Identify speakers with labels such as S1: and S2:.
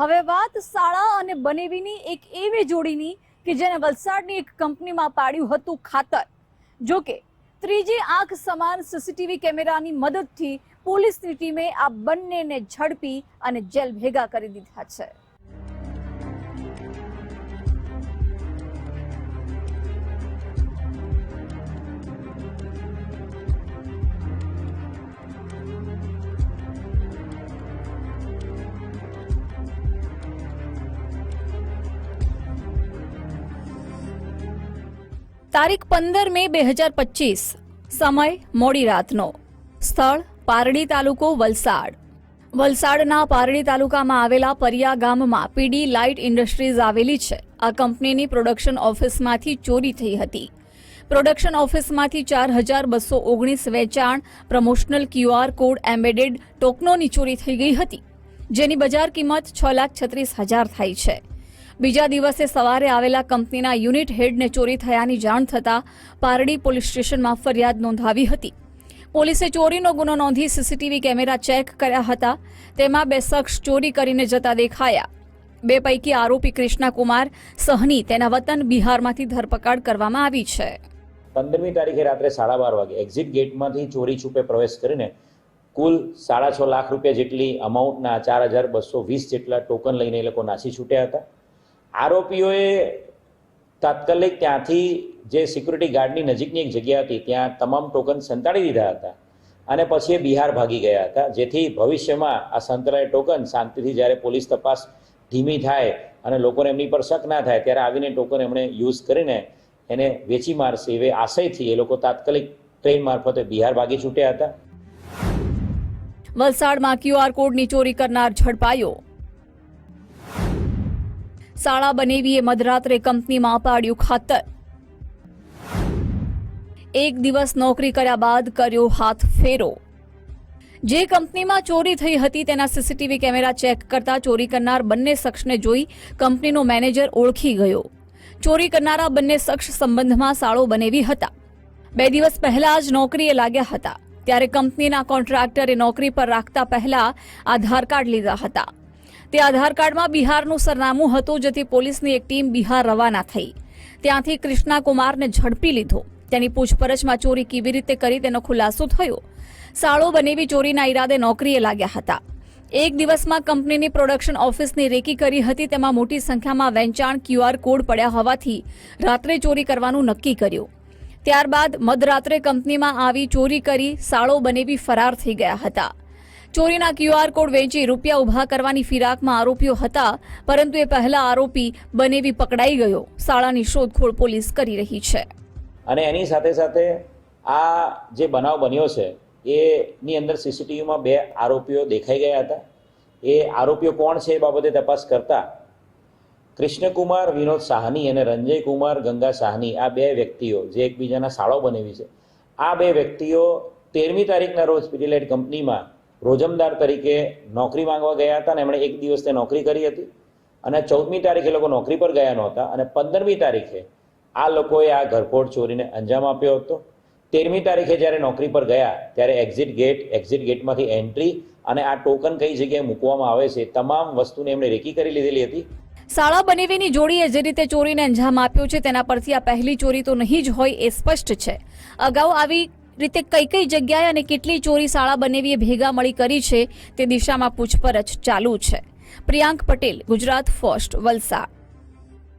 S1: હવે વાત શાળા અને બનેવીની એક એવી જોડીની કે જેને વલસાડની એક કંપનીમાં પાડ્યું હતું ખાતર. જો કે ત્રીજી આંખ સમાન સીસીટીવી કેમેરાની મદદથી પોલીસની ટીમે આ બંનેને ઝડપી અને જેલ ભેગા કરી દીધા છે. તારીખ પંદર મે બે હજાર પચીસ. સમય મોડી રાતનો. સ્થળ પારડી તાલુકો વલસાડ. વલસાડના પારડી તાલુકામાં આવેલા પરિયા ગામમાં પીડી લાઇટ ઇન્ડસ્ટ્રીઝ આવેલી છે. આ કંપનીની પ્રોડક્શન ઓફિસમાંથી ચોરી થઈ હતી. પ્રોડક્શન ઓફિસમાંથી ચાર હજાર બસો ઓગણીસ વેચાણ, પ્રમોશનલ ક્યુઆર કોડ એમ્બેડેડ ટોકનોની ચોરી થઈ ગઈ હતી, જેની બજાર કિંમત છ લાખ છત્રીસ હજાર થાય છે. બીજા દિવસે સવારે આવેલા કંપનીના યુનિટ હેડને ચોરી થયાની જાણ થતાં પારડી પોલીસ સ્ટેશનમાં ફરિયાદ નોંધાવી હતી. પોલીસે ચોરીનો ગુનો નોંધી સીસીટીવી કેમેરા ચેક કર્યા હતા. તેમાં બે શખ્સ ચોરી કરીને જતા દેખાયા. બે પૈકી આરોપી કૃષ્ણાકુમાર સહની તેના વતન બિહારમાંથી ધરપકડ કરવામાં આવી છે.
S2: પંદરમી તારીખે રાત્રે સાડા બાર વાગે એક્ઝિટ ગેટમાંથી ચોરી છૂપે પ્રવેશ કરીને કુલ સાડા છ લાખ રૂપિયા જેટલી અમાઉન્ટના ચાર હજાર બસો વીસ જેટલા ટોકન લઈને એ લોકો નાસી છૂટ્યા હતા. આરોપીઓએ તાત્કાલિક ત્યાંથી જે સિક્યુરિટી ગાર્ડની નજીકની એક જગ્યા હતી, ત્યાં તમામ ટોકન સંતાડી દીધા હતા અને પછી એ બિહાર ભાગી ગયા હતા. જેથી ભવિષ્યમાં આ સંતરાય ટોકન શાંતિથી જ્યારે પોલીસ તપાસ ધીમી થાય અને લોકોને એમની પર શક ના થાય, ત્યારે આવીને ટોકન એમણે યુઝ કરીને એને વેચી મારશે એવે આશયથી એ લોકો તાત્કાલિક ટ્રેન મારફતે બિહાર ભાગી છૂટ્યા હતા.
S1: વલસાડમાં ક્યુઆર કોડની ચોરી કરનાર ઝડપાયો શાળા બનેવીએ મધરાત્રે કંપનીમાં પાડ્યું ખાતર. એક દિવસ નોકરી કર્યા બાદ કર્યો હાથ ફેરો. જે કંપનીમાં ચોરી થઈ હતી તેના સીસીટીવી કેમેરા ચેક કરતા ચોરી કરનાર બંને શખ્સને જોઈ કંપનીનો મેનેજર ઓળખી ગયો. ચોરી કરનારા બંને શખ્સ સંબંધમાં સાળો બનેવી હતા. બે દિવસ પહેલા જ નોકરીએ લાગ્યા હતા. ત્યારે કંપનીના કોન્ટ્રાક્ટરે નોકરી પર રાખતા પહેલા આધાર કાર્ડ લીધા હતા. તે આધાર કાર્ડમાં બિહારનું સરનામું હતું, જેથી પોલીસની એક ટીમ બિહાર રવાના થઈ. ત્યાંથી કૃષ્ણા કુમારને ઝડપી લીધો. તેની પૂછપરછમાં ચોરી કેવી રીતે કરી તેનો ખુલાસો થયો. સાળો બનેવી ચોરીના ઈરાદે નોકરીએ લાગ્યા હતા. એક દિવસમાં કંપનીની પ્રોડક્શન ઓફિસની રેકી કરી હતી, તેમાં મોટી સંખ્યામાં વેચાણ ક્યુઆર કોડ પડ્યા હોવાથી રાત્રે ચોરી કરવાનું નક્કી કર્યું. ત્યારબાદ મધરાત્રે કંપનીમાં આવી ચોરી કરી સાળો બનેવી ફરાર થઈ ગયા હતા. ચોરીના ક્યુઆર કોડ વેચી રૂપિયા ઊભા કરવાની ફિરાકમાં આરોપીઓ હતા, પરંતુ એ પહેલા આરોપી બનેવી પકડાઈ ગયો. શાળાની શોધખોળ પોલીસ કરી રહી છે.
S2: અને એની સાથે સાથે આ જે બનાવ બન્યો છે એની અંદર સીસીટીવીમાં બે આરોપીઓ દેખાઈ ગયા હતા. એ આરોપીઓ કોણ છે એ બાબતે તપાસ કરતા કૃષ્ણકુમાર વિનોદ સાહની અને રંજય કુમાર ગંગા સાહની, આ બે વ્યક્તિઓ જે એકબીજાના શાળો બનેવી છે. આ બે વ્યક્તિઓ તેરમી તારીખના રોજ પીડીલાઇટ કંપનીમાં રોજમદાર તરીકે નોકરી માંગવા ગયા હતા અને એમણે એક દિવસ તે નોકરી કરી હતી. અને ચૌદમી તારીખે લોકો નોકરી પર ગયા નહોતા અને પંદરમી તારીખે આ લોકોએ આ ઘરફોડ ચોરીને અંજામ આપ્યો હતો. તેરમી તારીખે જ્યારે નોકરી પર ગયા ત્યારે એક્ઝિટ ગેટ, એક્ઝિટ ગેટમાંથી એન્ટ્રી અને આ ટોકન કઈ જગ્યાએ મૂકવામાં આવે છે તમામ વસ્તુને એમણે રેકી કરી લીધેલી હતી.
S1: શાળા બનેવીની જોડીએ જે રીતે ચોરીને અંજામ આપ્યો છે તેના પરથી આ પહેલી ચોરી તો નહીં જ હોય એ સ્પષ્ટ છે. અગાઉ આવી રીતે કઈ કઈ જગ્યાએ અને કેટલી ચોરી શાળા બનેવીએ ભેગા મળી કરી છે તે દિશામાં પૂછપરછ ચાલુ છે. પ્રિયાંક પટેલ, ગુજરાત ફર્સ્ટ વલસાડ.